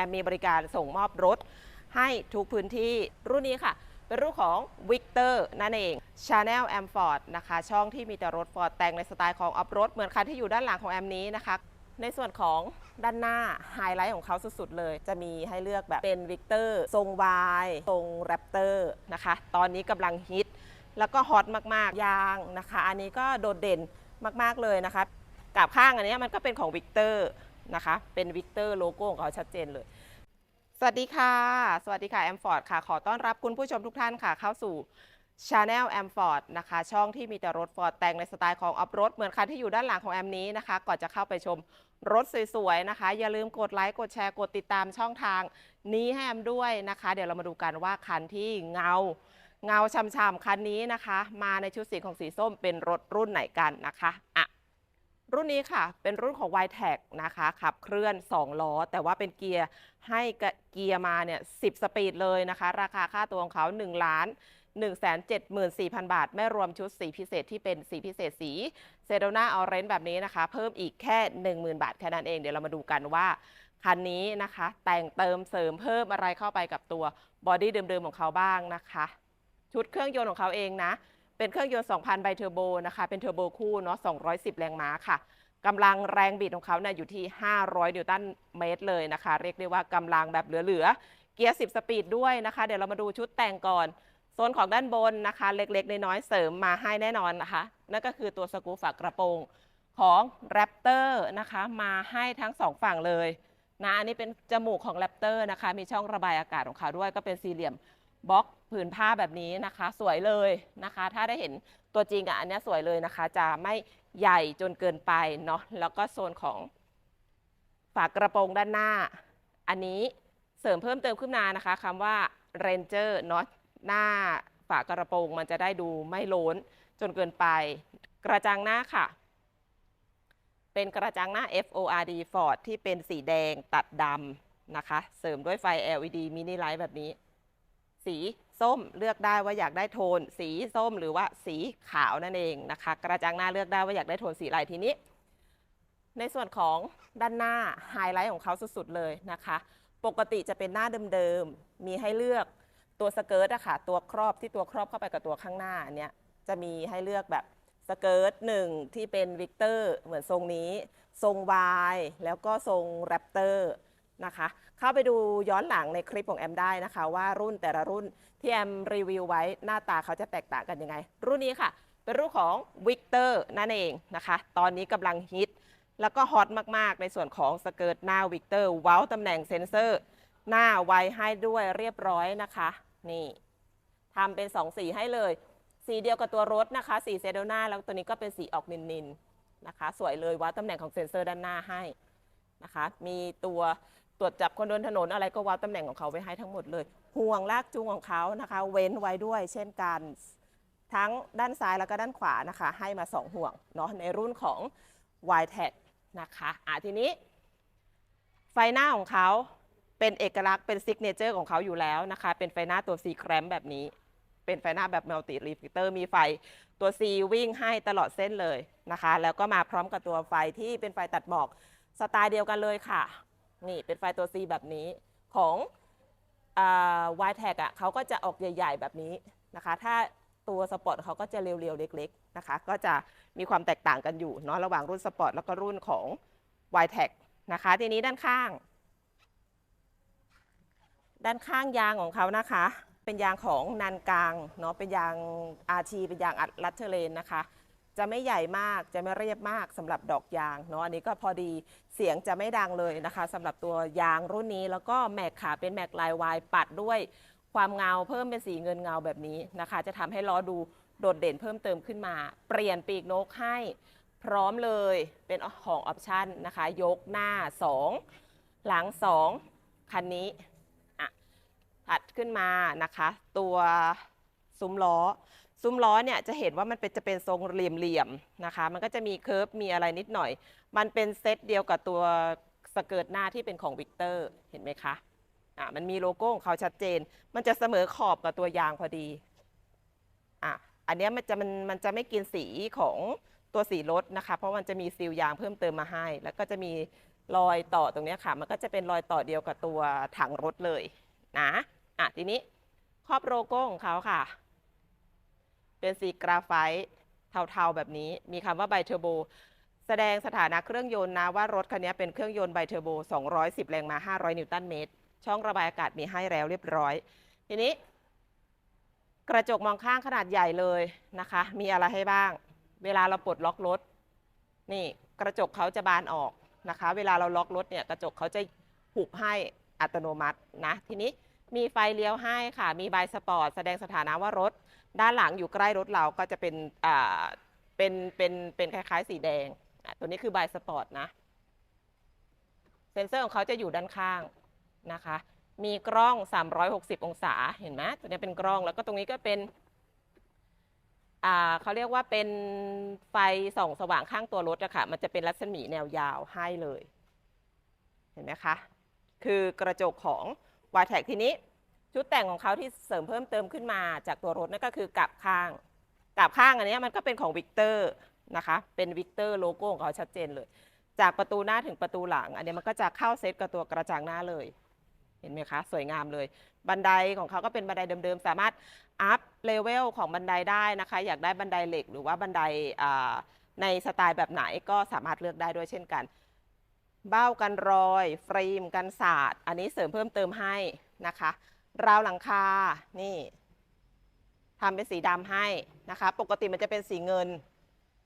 อมมีบริการส่งมอบรถ ให้ทุกพื้นที่รุ่นนี้ค่ะ เป็นรุ่นของ Victor นั่นเอง Chanel a m f o r d นะคะ ช่องที่มีแต่รถ Ford แต่งในสไตล์ของออฟรถเหมือนคันที่อยู่ด้านหลังของแอมนี้นะคะในส่วนของด้านหน้าไฮไลท์ของเขาสุดๆเลย จะมีให้เลือกแบบเป็น Victor ทรง Y ทรง Raptor นะคะ ตอนนี้กำลังฮิต แล้วก็ฮอตมากๆ ยางนะคะ อันนี้ก็โดดเด่นมากๆเลยนะคะกับข้างอันนี้มันก็เป็นของ Victor นะคะ เป็น Victor โลโก้ของเขาชัดเจนเลย สวัสดีค่ะ สวัสดีค่ะแอมฟอร์ดค่ะ ขอต้อนรับคุณผู้ชมทุกท่านค่ะ เข้าสู่ Channel a m f o r d นะคะ ช่องที่มีแต่รถ Ford แต่งในสไตล์ของออฟรถเหมือนคันที่อยู่ด้านหลังของแอมนี้นะคะ ก่อนจะเข้าไปชมรถสวยๆนะคะ อย่าลืมกดไลค์กดแชร์กดติดตามช่องทางนี้ให้แอมด้วยนะคะ เดี๋ยวเรามาดูกันว่าคันที่เงาเงาช่ำๆคันนี้นะคะ มาในชุดสีของสีส้มเป็นรถรุ่นไหนกันนะคะ รุ่นนี้ค่ะ เป็นรุ่นของ y t e c นะคะขับเคลื่อน 2 ล้อ แต่ว่าเป็นเกียร์ให้เกียร์มาเนี่ย10 สปีดเลยนะคะ ราคาค่าตัวของเขา1ล้าน1 7 4 0 0 0 บาท ไม่รวมชุดสีพิเศษที่เป็นสีพิเศษสีเซโดนาออเรนแบบนี้นะคะ เพิ่มอีกแค่ 10,000 บาท แค่นั้นเอง เดี๋ยวเรามาดูกันว่า คันนี้นะคะ แต่งเติมเสริมเพิ่มอะไรเข้าไปกับตัวบอดี้เดิมๆของเขาบ้างนะคะ ชุดเครื่องยนต์ของเขาเองนะ เป็นเครื่องยนต์ 2,000 ไบเทอร์โบนะคะ เป็นเทอร์โบคู่เนาะ 210 แรงม้าค่ะกำลังแรงบิดของเขาเนี่ยอยู่ที่ 500 นิวตันเมตรเลยนะคะ เรียกได้ว่ากำลังแบบเหลือๆ เกียร์ 10 สปีดด้วยนะคะ เดี๋ยวเรามาดูชุดแต่งก่อน โซนของด้านบนนะคะ เล็กๆ น้อยๆ เสริมมาให้แน่นอนนะคะ นั่นก็คือตัวสกูฝากระโปรงของ Raptor นะคะ มาให้ทั้งสองฝั่งเลยนะ อันนี้เป็นจมูกของ Raptor นะคะ มีช่องระบายอากาศของเขาด้วย ก็เป็นสี่เหลี่ยม บล็อกผืนผ้าแบบนี้นะคะ สวยเลยนะคะ ถ้าได้เห็นตัวจริงอะอันนี้สวยเลยนะคะ จะไม่ใหญ่จนเกินไปเนาะแล้วก็โซนของฝากระโปรงด้านหน้า อันนี้เสริมเพิ่มเติมขึ้นมานะคะคำว่า Ranger เนาะหน้าฝากระโปรงมันจะได้ดูไม่โล้นจนเกินไป กระจังหน้าค่ะ เป็นกระจังหน้า FORD Ford ที่เป็นสีแดงตัดดำนะคะ เสริมด้วยไฟ LED mini light แบบนี้ สีส้มเลือกได้ว่าอยากได้โทน สีส้มหรือว่าสีขาวนั่นเองนะคะ กระจังหน้าเลือกได้ว่าอยากได้โทนสีอะไรทีนี้ ในส่วนของด้านหน้าไฮไลท์ของเขาสุดๆเลยนะคะ ปกติจะเป็นหน้าเดิมๆมีให้เลือกตัวสเกิร์ตอะค่ะตัวครอบที่ตัวครอบเข้าไปกับตัวข้างหน้าเนี้ยจะมีให้เลือกแบบสเกิร์ตหนึ่งที่เป็นวิกเตอร์เหมือนทรงนี้ ทรง Y แล้วก็ทรงแรปเตอร์ นะคะ เข้าไปดูย้อนหลังในคลิปของแอมได้นะคะ ว่ารุ่นแต่ละรุ่นที่แอมรีวิวไว้หน้าตาเขาจะแตกต่างกันยังไง รุ่นนี้ค่ะ เป็นรุ่นของ Victor นั่นเองนะคะ ตอนนี้กำลังฮิตแล้วก็ฮอตมาก ๆ ในส่วนของสเกิร์ตหน้า Victor เว้าตำแหน่งเซนเซอร์ หน้าไวให้ด้วยเรียบร้อยนะคะ นี่ทำเป็น 2 สีให้เลย สีเดียวกับตัวรถนะคะ สีเซโดนาแล้วตัวนี้ก็เป็นสีออกนินๆนนะคะ สวยเลยวัดตำแหน่งของเซนเซอร์ด้านหน้าให้นะคะ มีตัว ตรวจจับคนเดินถนนอะไรก็วัดตำแหน่งของเขาไว้ให้ทั้งหมดเลย ห่วงลากจูงของเขานะคะ เว้นไว้ด้วยเช่นกันทั้งด้านซ้ายแล้วก็ด้านขวานะคะ ให้มา 2 ห่วงเนาะในรุ่นของ y t e c นะคะอะทีนี้ ไฟหน้าของเขาเป็นเอกลักษณ์เป็นซิกเนเจอร์ของเขาอยู่แล้วนะคะ เป็นไฟหน้าตัว C แครมแบบนี้ เป็นไฟหน้าแบบมัลติรีฟิเตอร์มีไฟตัว C วิ่งให้ตลอดเส้นเลยนะคะ แล้วก็มาพร้อมกับตัวไฟที่เป็นไฟตัดหมอกสไตล์เดียวกันเลยค่ะ นี่เป็นไฟล์ตัว C แบบนี้ของวายแท็กอะเขาก็จะออกใหญ่ ๆ แบบนี้นะคะ ถ้าตัวสปอร์ตเขาก็จะเรียวๆ เล็ก ๆ นะคะ ก็จะมีความแตกต่างกันอยู่เนาะระหว่างรุ่นสปอร์ตแล้วก็รุ่นของ y t e c นะคะ ทีนี้ด้านข้าง ด้านข้างยางของเขานะคะ เป็นยางของนันกลางเนาะเป็นยางอาชีเป็นยางอัดรัตเทเลนนะคะ จะไม่ใหญ่มากจะไม่เรียบมากสำหรับดอกยางเนาะอันนี้ก็พอดีเสียงจะไม่ดังเลยนะคะสำหรับตัวยางรุ่นนี้แล้วก็แม็กขาเป็นแม็กลายวายปัดด้วยความเงาเพิ่มเป็นสีเงินเงาแบบนี้นะคะ จะทำให้ล้อดูโดดเด่นเพิ่มเติมขึ้นมา เปลี่ยนปีกนกให้พร้อมเลยเป็นของออปชันนะคะ ยกหน้า 2 หลัง 2 คันนี้อะถัดขึ้นมานะคะ ตัวซุ้มล้อ ซุ้มล้อเนี่ยจะเห็นว่ามันเป็นจะเป็นทรงเหลี่ยมๆนะคะ มันก็จะมีเคิร์ฟมีอะไรนิดหน่อย มันเป็นเซตเดียวกับตัวสเกิร์ตหน้าที่เป็นของวิกเตอร์เห็นไหมคะอะมันมีโลโก้ของเขาชัดเจน มันจะเสมอขอบกับตัวยางพอดีอะอันนี้มันจะมันมันจะไม่กินสีของตัวสีรถนะคะ เพราะมันจะมีซีลยางเพิ่มเติมมาให้ แล้วก็จะมีรอยต่อตรงนี้ค่ะ มันก็จะเป็นรอยต่อเดียวกับตัวถังรถเลยนะอะทีนี้ครอบโลโก้ของเขาค่ะ เป็นสีกราไฟต์เทาๆแบบนี้ มีคำว่าไบเทอร์โบ แสดงสถานะเครื่องยนต์นะว่ารถคันนี้เป็นเครื่องยนต์ไบเทอร์โบ 210 แรงม้า 500 นิวตันเมตร ช่องระบายอากาศมีให้แล้วเรียบร้อย ทีนี้ กระจกมองข้างขนาดใหญ่เลยนะคะ มีอะไรให้บ้าง เวลาเราปลดล็อกรถ นี่กระจกเขาจะบานออกนะคะ เวลาเราล็อกรถเนี่ยกระจกเขาจะหุบให้อัตโนมัตินะ ทีนี้มีไฟเลี้ยวให้ค่ะ มีใบสปอร์ตแสดงสถานะว่ารถ ด้านหลังอยู่ใกล้รถเราก็จะเป็นอ่าเป็นเป็นเป็นคล้ายๆ สีแดงอะตัวนี้คือใบสปอร์ตนะ เซ็นเซอร์ของเขาจะอยู่ด้านข้างนะคะ มีกล้อง 360 องศาเห็นไหมตัวนี้เป็นกล้องแล้วก็ตรงนี้ก็เป็นอ่าเขาเรียกว่าเป็นไฟส่องสว่างข้างตัวรถอะค่ะมันจะเป็นรัศมีแนวยาวให้เลย เห็นไหมคะ คือกระจกของ y t e c ทีนี้ ชุดแต่งของเขาที่เสริมเพิ่มเติมขึ้นมาจากตัวรถนั่นก็คือกลับข้างกลับข้างอันนี้มันก็เป็นของวิกเตอร์นะคะเป็นวิกเตอร์โลโก้ของเขาชัดเจนเลย จากประตูหน้าถึงประตูหลัง อันนี้มันก็จะเข้าเซตกับตัวกระจังหน้าเลย เห็นไหมคะ สวยงามเลย บันไดของเขาก็เป็นบันไดเดิมๆ สามารถอัพเลเวลของบันไดได้นะคะ อยากได้บันไดเหล็กหรือว่าบันไดในสไตล์แบบไหนก็สามารถเลือกได้ด้วยเช่นกัน เบ้ากันรอยเฟรมกันสาดอันนี้เสริมเพิ่มเติมให้นะคะ ราวหลังคา นี่ทำเป็นสีดำให้นะคะ ปกติมันจะเป็นสีเงิน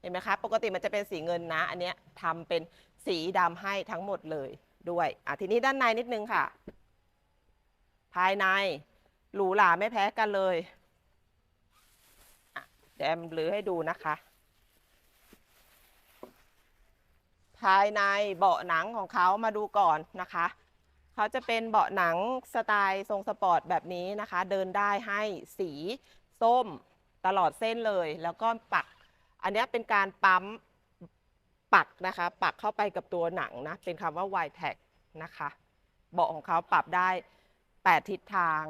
เห็นไหมคะ ปกติมันจะเป็นสีเงินนะ อันเนี้ยทำเป็นสีดำให้ทั้งหมดเลยด้วยอะทีนี้ด้านในนิดนึงค่ะ ภายในหรูหราไม่แพ้กันเลยเดี๋ยวแอมบลือให้ดูนะคะ ภายในเบาะหนังของเขามาดูก่อนนะคะ เขาจะเป็นเบาะหนังสไตล์ทรงสปอร์ตแบบนี้นะคะ เดินได้ให้สีส้มตลอดเส้นเลย แล้วก็ปัก อันนี้เป็นการปั๊มปักนะคะ ปักเข้าไปกับตัวหนังนะ เป็นคำว่า y t a g นะคะ เบาะของเขาปรับได้ 8 ทิศทาง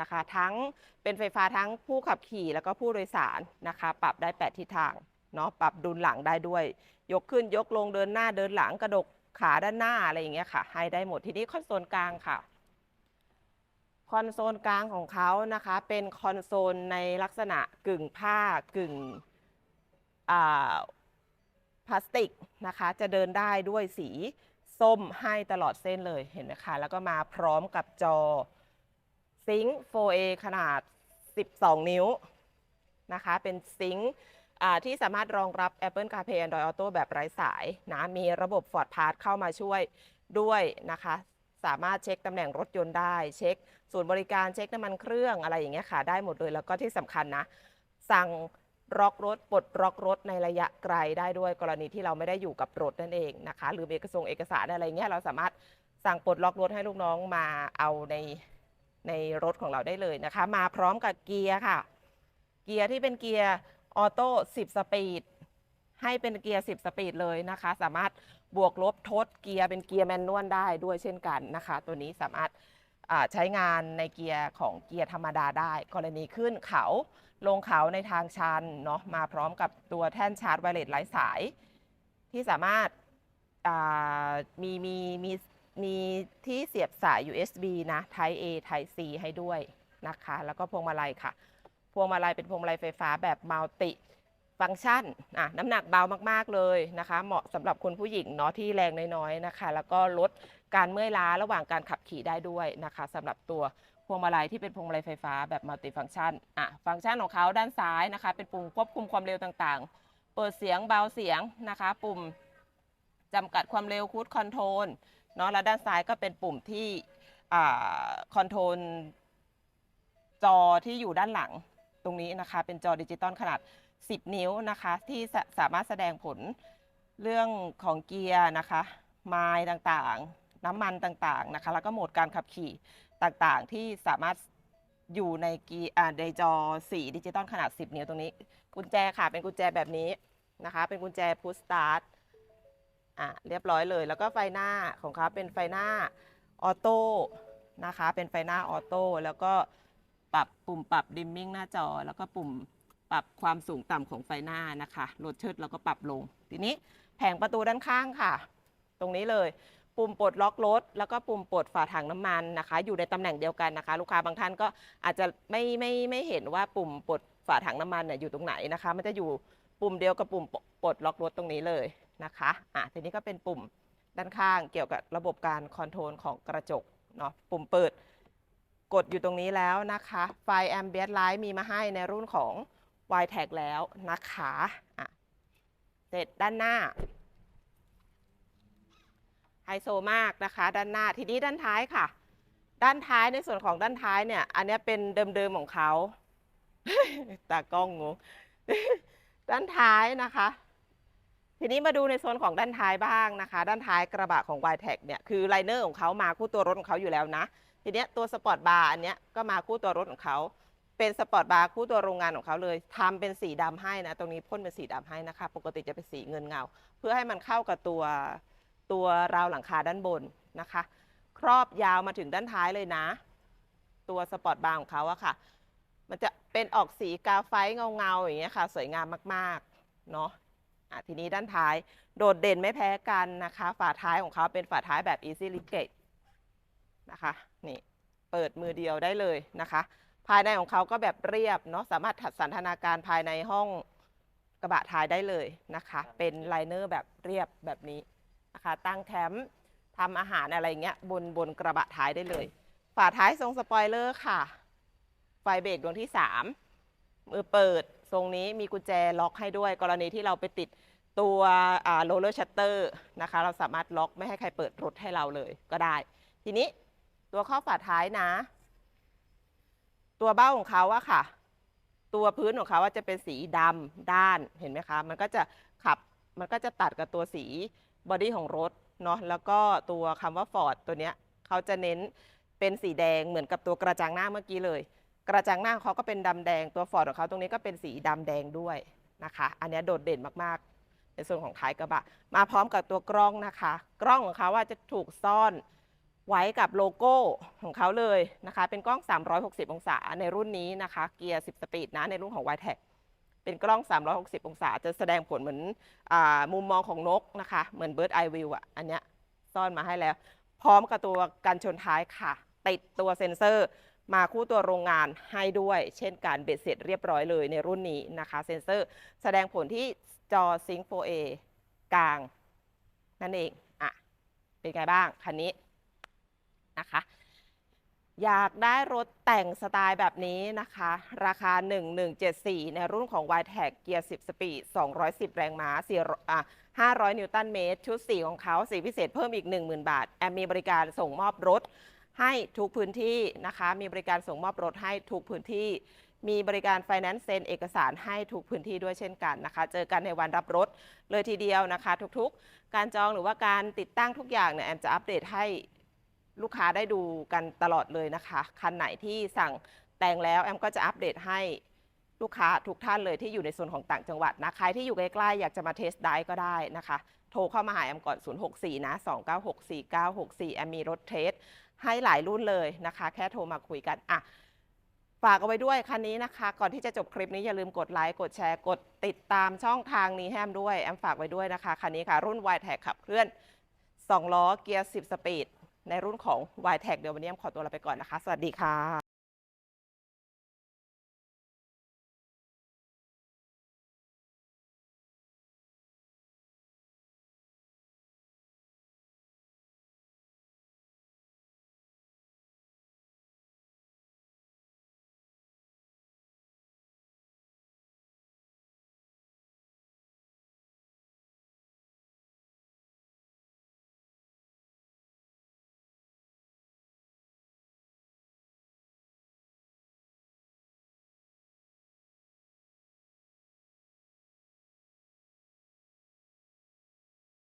นะคะ ทั้งเป็นไฟฟ้าทั้งผู้ขับขี่แล้วก็ผู้โดยสารนะคะ ปรับได้ 8 ทิศทางเนาะ ปรับดุลหลังได้ด้วย ยกขึ้นยกลงเดินหน้าเดินหลังกระดก ขาด้านหน้าอะไรอย่างเงี้ยค่ะให้ได้หมดทีนี้คอนโซลกลางค่ะ คอนโซลกลางของเขานะคะ เป็นคอนโซลในลักษณะกึ่งผ้ากึ่งพลาสติกนะคะ จะเดินได้ด้วยสีส้มให้ตลอดเส้นเลยเห็นไหมคะแล้วก็มาพร้อมกับจอซิงค์ 4A ขนาด 12 นิ้วนะคะ เป็นซิงค์ ที่สามารถรองรับ Apple CarPlay Android Auto แบบไร้สายนะมีระบบ Ford Pass เข้ามาช่วยด้วยนะคะ สามารถเช็คตำแหน่งรถยนต์ได้ เช็ค ศูนย์บริการเช็คน้ำมันเครื่องอะไรอย่างเงี้ยค่ะได้หมดเลย แล้วก็ที่สำคัญนะ สั่งล็อกรถปลดล็อกรถในระยะไกลได้ด้วยกรณีที่เราไม่ได้อยู่กับรถนั่นเองนะคะ หรือเอกสงเอกสารอะไรเงี้ยเราสามารถสั่งปลดล็อกรถให้ลูกน้องมาเอาในในรถของเราได้เลยนะคะ มาพร้อมกับเกียร์ค่ะ เกียร์ที่เป็นเกียร์ ออโต้10 สปีด ให้เป็นเกียร์ 10 สปีดเลยนะคะ สามารถบวกลบทดเกียร์เป็นเกียร์แมนนวลได้ด้วยเช่นกันนะคะ ตัวนี้สามารถใช้งานในเกียร์ของเกียร์ธรรมดาได้ กรณีขึ้นเขาลงเขาในทางชันเนาะมาพร้อมกับตัวแท่นชาร์จไวเลสไร้สาย ที่สามารถมีมีมีมีที่เสียบสาย USB นะ Type A Type C ให้ด้วยนะคะ แล้วก็พวงมาลัยค่ะ พวงมาลัยเป็นพวงมาลัยไฟฟ้าแบบมัลติฟังก์ชันอะน้ำหนักเบามากๆเลยนะคะ เหมาะสำหรับคุณผู้หญิงเนาะที่แรงน้อยๆนะคะ แล้วก็ลดการเมื่อยล้าระหว่างการขับขี่ได้ด้วยนะคะสำหรับตัวพวงมาลัยที่เป็นพวงมาลัยไฟฟ้าแบบมัลติฟังก์ชันอะฟังก์ชันของเขาด้านซ้ายนะคะ เป็นปุ่มควบคุมความเร็วต่างๆ เปิดเสียงเบาเสียงนะคะ ปุ่มจำกัดความเร็วคูดคอนโทรลเนาะแล้วด้านซ้ายก็เป็นปุ่มที่คอนโทรลจอที่อยู่ด้านหลัง ตรงนี้นะคะ เป็นจอดิจิตอลขนาด 10 นิ้วนะคะ ที่สาสามารถแสดงผลเรื่องของเกียร์นะคะ ไมล์ต่างๆ น้ำมันต่างๆนะคะ แล้วก็โหมดการขับขี่ต่างๆ ที่สามารถอยู่ในกีในจอสีดิจิตอลขนาด 10 นิ้วตรงนี้ กุญแจค่ะ เป็นกุญแจแบบนี้นะคะ เป็นกุญแจพุชสตาร์ทอะเรียบร้อยเลย แล้วก็ไฟหน้าของเขาเป็นไฟหน้าออโต้นะคะ เป็นไฟหน้าออโต้แล้วก็ ปรับปุ่มปรับดิมมิ่งหน้าจอ แล้วก็ปุ่มปรับความสูงต่ำของไฟหน้านะคะลดเชิดแล้วก็ปรับลง ทีนี้แผงประตูด้านข้างค่ะ ตรงนี้เลย ปุ่มปลดล็อกรถ แล้วก็ปุ่มปลดฝาถังน้ำมันนะคะ อยู่ในตำแหน่งเดียวกันนะคะ ลูกค้าบางท่านก็อาจจะไม่ไม่ไม่เห็นว่าปุ่มปลดฝาถังน้ำมันเนี่ยอยู่ตรงไหนนะคะ มันจะอยู่ปุ่มเดียวกับปุ่มปลดล็อกรถตรงนี้เลยนะคะอะทีนี้ก็เป็นปุ่มด้านข้างเกี่ยวกับระบบการคอนโทรลของกระจกเนาะปุ่มเปิด กดอยู่ตรงนี้แล้วนะคะไฟแอมเบีย l ไลท์มีมาให้ในรุ่นของ y t a g แล้วนะคะะเสร็จด้านหน้าไฮโซมากนะคะ ด้านหน้าทีนี้ด้านท้ายค่ะ ด้านท้ายในส่วนของด้านท้ายเนี่ย อันนี้เป็นเดิมๆของเขาตากล้องงงด้านท้ายนะคะ ทีนี้มาดูในโซนของด้านท้ายบ้างนะคะ ด้านท้ายกระบะของ y t e c เนี่ยคือไลเนอร์ของเขามาคู่ตัวรถของเขาอยู่แล้วนะ ทีเนี้ยตัวสปอร์ตบาร์อันเนี้ยก็มาคู่ตัวรถของเขาเป็นสปอร์ตบาร์คู่ตัวโรงงานของเขาเลยทำเป็นสีดำให้นะ ตรงนี้พ่นเป็นสีดำให้นะคะ ปกติจะเป็นสีเงินเงา เพื่อให้มันเข้ากับตัวตัวราวหลังคาด้านบนนะคะ ครอบยาวมาถึงด้านท้ายเลยนะ ตัวสปอร์ตบาร์ของเขาอะค่ะ มันจะเป็นออกสีกาไฟเงาเงาๆอย่างเงี้ยค่ะ สวยงามมากๆเนาะทีนี้ด้านท้ายโดดเด่นไม่แพ้กันนะคะ ฝาท้ายของเขาเป็นฝาท้ายแบบ easy linkage นะคะนี่เปิดมือเดียวได้เลยนะคะ ภายในของเขาก็แบบเรียบเนาะสามารถถัดสันทนาการภายในห้องกระบะท้ายได้เลยนะคะ เป็นไลเนอร์แบบเรียบแบบนี้นะคะ ตั้งแคมป์ทำอาหารอะไรเงี้ยบนบนกระบะท้ายได้เลย ฝาท้ายทรงสปอยเลอร์ค่ะ ไฟเบรกดวงที่ 3 มือเปิดทรงนี้มีกุญแจล็อกให้ด้วย กรณีที่เราไปติดตัวโรลเลอร์ชัตเตอร์นะคะ เราสามารถล็อกไม่ให้ใครเปิดรถให้เราเลยก็ได้ ทีนี้ ตัวข้อฝาท้ายนะ ตัวเบ้าของเขาอะค่ะ ตัวพื้นของเขาว่าจะเป็นสีดำด้านเห็นไหมคะ มันก็จะขับมันก็จะตัดกับตัวสีบอดี้ของรถเนาะแล้วก็ตัวคำว่า Ford ตัวเนี้ยเขาจะเน้นเป็นสีแดงเหมือนกับตัวกระจังหน้าเมื่อกี้เลย กระจังหน้าเขาก็เป็นดำแดง ตัว Ford ของเขาตรงนี้ก็เป็นสีดำแดงด้วยนะคะ อันนี้โดดเด่นมากๆ ในส่วนของท้ายกระบะ มาพร้อมกับตัวกล้องนะคะ กล้องของเขาว่าจะถูกซ่อน ไว้กับโลโก้ของเขาเลยนะคะ เป็นกล้อง 360 องศาในรุ่นนี้นะคะ เกียร์ 10 สปีดนะในรุ่นของ y t e c เป็นกล้อง 360 องศา จะแสดงผลเหมือนอมุมมองของนกนะคะ เหมือน Bird Eye View อะ อันเนี้ยซ่อนมาให้แล้ว พร้อมกับตัวกันชนท้ายค่ะ ติดตัวเซ็นเซอร์มาคู่ตัวโรงงานให้ด้วย เช่นการเบ็ดเสร็จเรียบร้อยเลยในรุ่นนี้นะคะ เซ็นเซอร์แสดงผลที่จอ Sync 4A กลาง นั่นเอง อะ เป็นไงบ้างคันนี้ นะคะ อยากได้รถแต่งสไตล์แบบนี้นะคะ ราคา 1174 ในรุ่นของ y t e c เกียร์ 10 สปีด 210 แรงม้า4อะ500 นิวตันเมตร ชุดสีของเขาสีพิเศษเพิ่มอีก 10,000 บาท แอมมีบริการส่งมอบรถให้ทุกพื้นที่นะคะ มีบริการส่งมอบรถให้ทุกพื้นที่ มีบริการไฟแนนซ์เซ็นเอกสารให้ทุกพื้นที่ด้วยเช่นกันนะคะ เจอกันในวันรับรถเลยทีเดียวนะคะ ทุกๆ การจองหรือว่าการติดตั้งทุกอย่างเนี่ยแอมจะอัปเดตให้ ลูกค้าได้ดูกันตลอดเลยนะคะ คันไหนที่สั่งแต่งแล้วแอมก็จะอัปเดตให้ลูกค้าทุกท่านเลยที่อยู่ในส่วนของต่างจังหวัดนะ ใครที่อยู่ใกล้ๆอยากจะมาเทสได้ก็ได้นะคะ โทรเข้ามาหาแอมก่อน 064 นะ 2964964 แอมมีรถเทสให้หลายรุ่นเลยนะคะ แค่โทรมาคุยกันอะฝากเอาไว้ด้วยคันนี้นะคะ ก่อนที่จะจบคลิปนี้อย่าลืมกดไลค์กดแชร์กดติดตามช่องทางนี้แอมด้วย แอมฝากไว้ด้วยนะคะ คันนี้ค่ะ รุ่น y t e c ขับเคลื่อน 2 ล้อเกียร์ 10 สปีด ในรุ่นของ y t e c เดลเวเนียมขอตัวลาไปก่อนนะคะ สวัสดีค่ะ